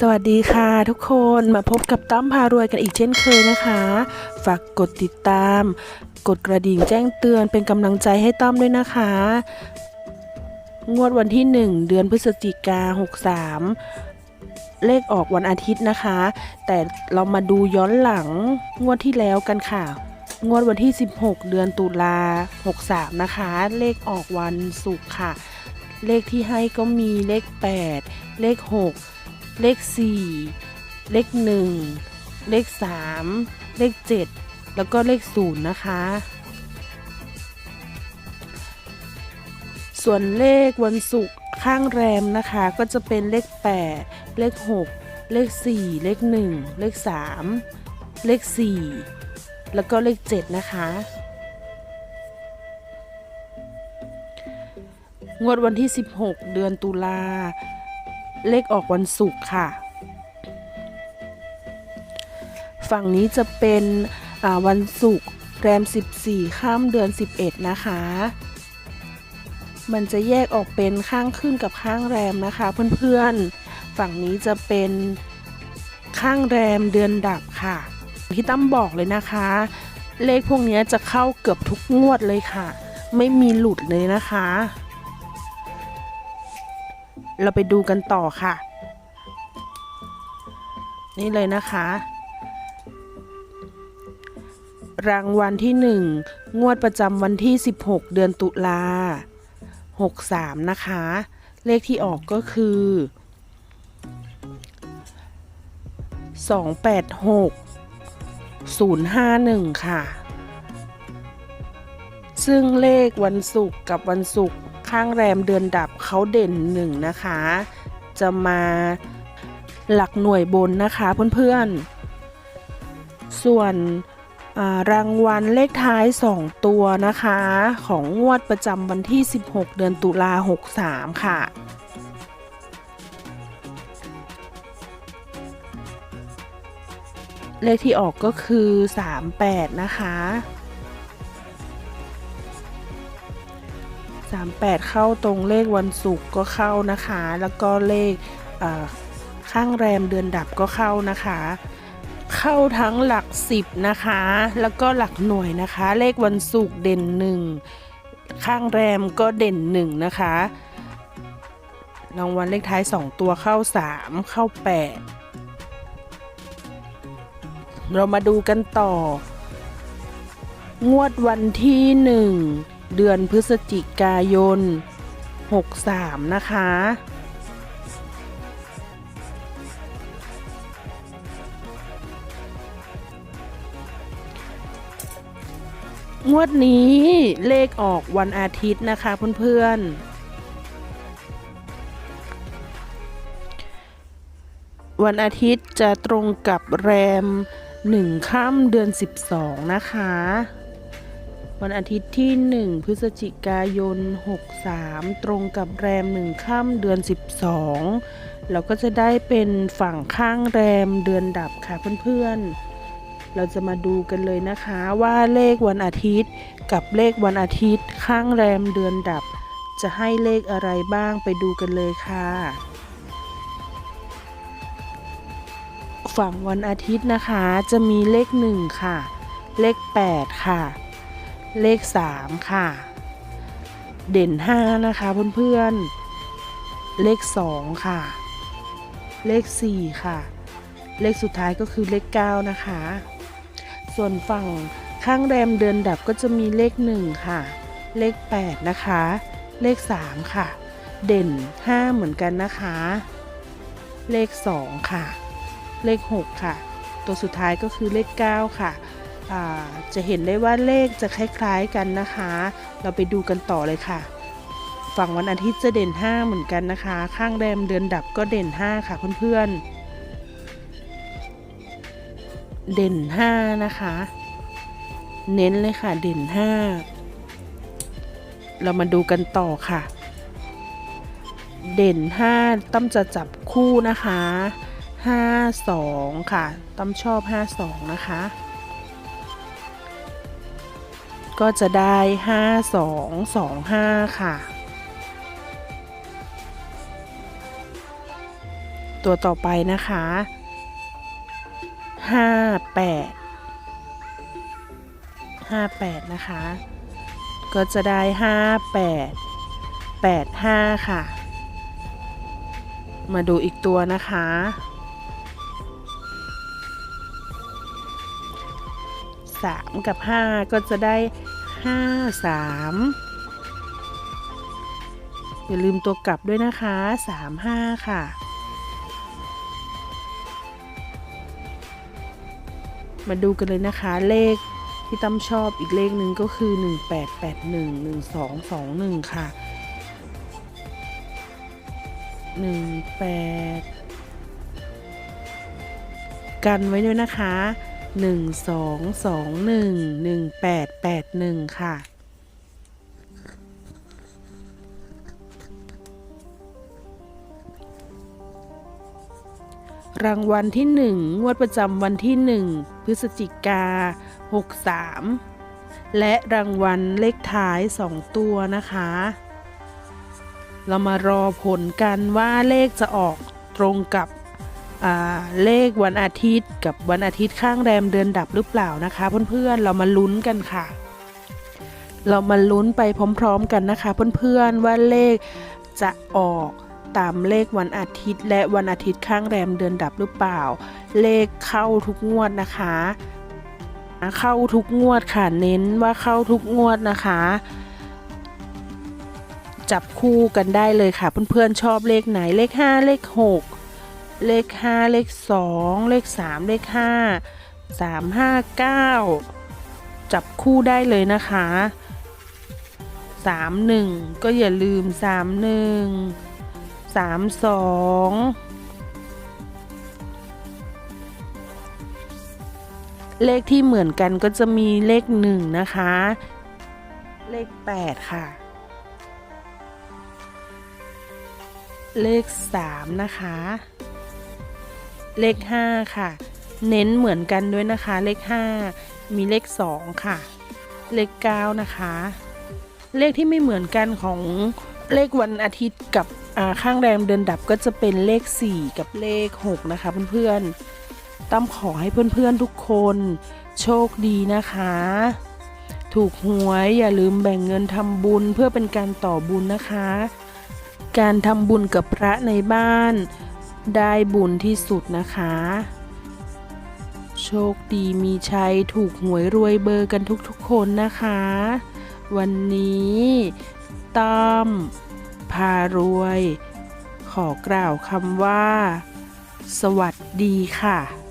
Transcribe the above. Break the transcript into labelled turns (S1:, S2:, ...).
S1: สวัสดีค่ะทุกคนมาพบกับตั้มพารวยกันอีกเช่นเคยนะคะ ฝากกดติดตาม กดกระดิ่งแจ้งเตือนเป็นกำลังใจให้ตั้มด้วยนะคะ งวดวันที่ 1 เดือนพฤศจิกา63 เลขออกวันอาทิตย์นะคะ แต่เรามาดูย้อนหลังงวดที่แล้วกันค่ะ งวดวันที่ 16 เดือนตุลา63 นะคะ เลขออกวันศุกร์ค่ะ เลขที่ให้ก็มีเลข 8 เลข 6 เลข 4 เลข 1 เลข 3 เลข 7 แล้วก็เลข 0 นะคะ ส่วนเลขวันศุกร์ข้างแรมนะคะ ก็จะเป็นเลข 8 เลข 6 เลข 4 เลข 1 เลข 3 เลข 4 แล้วก็เลข 7 นะคะงวดวันที่ 16 เดือนตุลา เลขออกวันศุกร์ค่ะ ฝั่งนี้จะเป็นวันศุกร์แรม 14 ข้ามเดือน 11 นะคะ มันจะแยกออกเป็นข้างขึ้นกับข้างแรมนะคะ เพื่อนๆ ฝั่งนี้จะเป็นข้างแรมเดือนดับค่ะ ที่ตั้มบอกเลยนะคะ เลขพวกนี้จะเข้าเกือบทุกงวดเลยค่ะ ไม่มีหลุดเลยนะคะ เราไปดูกันต่อค่ะ นี่เลยนะคะ รางวัลที่ 1 งวดประจำวันที่ 16 เดือนตุลา63 นะคะ เลขที่ออกก็คือ 286 051 ค่ะ ซึ่งเลขวันศุกร์กับวันศุกร์ ข้างแรมเดือนดับเขาเด่นหนึ่งนะคะ จะมาหลักหน่วยบนนะคะเพื่อนๆ ส่วนรางวัลเลขท้าย 2 ตัวนะคะ ของงวดประจำวันที่ 16 เดือนตุลา63 ค่ะ เลขที่ออกก็คือ 38 นะคะ 38 เข้าตรงเลขวันศุกร์ก็เข้านะคะ แล้วก็เลขข้างแรมเดือนดับก็เข้านะคะ เข้าทั้งหลัก 10 นะคะ แล้วก็หลักหน่วยนะคะ เลขวันศุกร์เด่น 1 ข้างแรมก็เด่น 1 นะคะรางวัลเลขท้าย 2 ตัวเข้า 3 เข้า 8 เรามาดูกันต่อ งวดวันที่ 1 เดือนพฤศจิกายน 63 นะคะ งวดนี้เลขออกวันอาทิตย์นะคะเพื่อนๆวันอาทิตย์จะตรงกับแรม 1 ค่ำเดือน 12 นะคะ วันอาทิตย์ที่ 1 พฤศจิกายน 63 ตรงกับแรม 1 ค่ำเดือน 12 เราก็จะได้เป็นฝั่งข้างแรมเดือนดับค่ะเพื่อนๆ เราจะมาดูกันเลยนะคะว่าเลขวันอาทิตย์กับเลขวันอาทิตย์ข้างแรมเดือนดับ จะให้เลขอะไรบ้างไปดูกันเลยค่ะฝั่งวันอาทิตย์นะคะจะมีเลข 1 ค่ะ เลข 8 ค่ะ เลข 3 ค่ะ เด่น 5 นะคะเพื่อนๆ เลข 2 ค่ะ เลข 4 ค่ะ เลขสุดท้ายก็คือเลข 9 นะคะ ส่วนฝั่งข้างแรมเดือนดับก็จะมีเลข 1 ค่ะ เลข 8 นะคะ เลข 3 ค่ะ เด่น 5 เหมือนกันนะคะ เลข 2 ค่ะ เลข 6 ค่ะ ตัวสุดท้ายก็คือเลข 9 ค่ะอ่า จะเห็นได้ว่าเลขจะคล้ายๆกันนะคะ เราไปดูกันต่อเลยค่ะ ฝั่งวันอาทิตย์จะเด่น 5 เหมือนกันนะคะ ข้างแรมเดือนดับก็เด่น 5 ค่ะเพื่อนๆ เด่น 5 นะคะ เน้นเลยค่ะเด่น 5 เรามาดูกันต่อค่ะ เด่น 5ต้อมจะจับคู่นะคะ 5 2 ค่ะต้อมชอบ 5 2 นะคะ ก็จะได้ 5 2 2 5 ค่ะตตัวต่อไปนะคะห้าแปดห้าแปดนะคะ ก็จะได้ห้าแปดแปดห้าค่ะ มาดูอีกตัวนะคะ สามกับห้าก็จะได้ห้าสามอย่าลืมตัวกลับด้วยนะคะสามห้าค่ะ มาดูกันเลยนะคะเลขที่ตั้มชอบอีกเลขหนึ่งก็คือ 1881 1221 ค่ะ 18 กันไว้ด้วยนะคะ 1221 1881 ค่ะ รางวัลที่ 1 งวดประจำวันที่ 1 พฤศจิกา 63 และรางวัลเลขท้าย 2 ตัวนะคะ เรามารอผลกันว่าเลขจะออกตรงกับ เลขวันอาทิตย์กับวันอาทิตย์ข้างแรมเดือนดับหรือเปล่านะคะ เพื่อนๆ เรามาลุ้นกันค่ะ เรามาลุ้นไปพร้อมๆกันนะคะ เพื่อนๆ ว่าเลขจะออกตามเลขวันอาทิตย์ และวันอาทิตย์ข้างแรมเดือนดับหรือเปล่า เลขเข้าทุกงวดนะคะ เข้าทุกงวดค่ะ เน้นว่าเข้าทุกงวดนะคะจับคู่กันได้เลยค่ะ เพื่อนๆชอบเลขไหนเลข 5 เลข 6 เลข 5 เลข 2 เลข 3 เลข 5 3 5 9 จับคู่ได้เลยนะคะ 31 ก็อย่าลืม 31 32 เลขที่เหมือนกันก็จะมีเลข 1 นะคะ เลข 8 ค่ะเลข 3 นะคะ เลข 5 ค่ะ เน้นเหมือนกันด้วยนะคะ เลข 5 มีเลข 2 ค่ะ เลข 9 นะคะ เลขที่ไม่เหมือนกันของเลขวันอาทิตย์กับข้างแรมเดือนดับก็จะเป็นเลข 4 กับเลข 6 นะคะเพื่อนๆตั้มขอให้เพื่อนๆทุกคนโชคดีนะคะ ถูกหวยอย่าลืมแบ่งเงินทำบุญเพื่อเป็นการต่อบุญนะคะ การทำบุญกับพระในบ้าน ได้บุญที่สุดนะคะ โชคดีมีชัยถูกหวยรวยเบอร์กันทุกๆคนนะคะ วันนี้ตั้มพารวย ขอกล่าวคำว่า สวัสดีค่ะ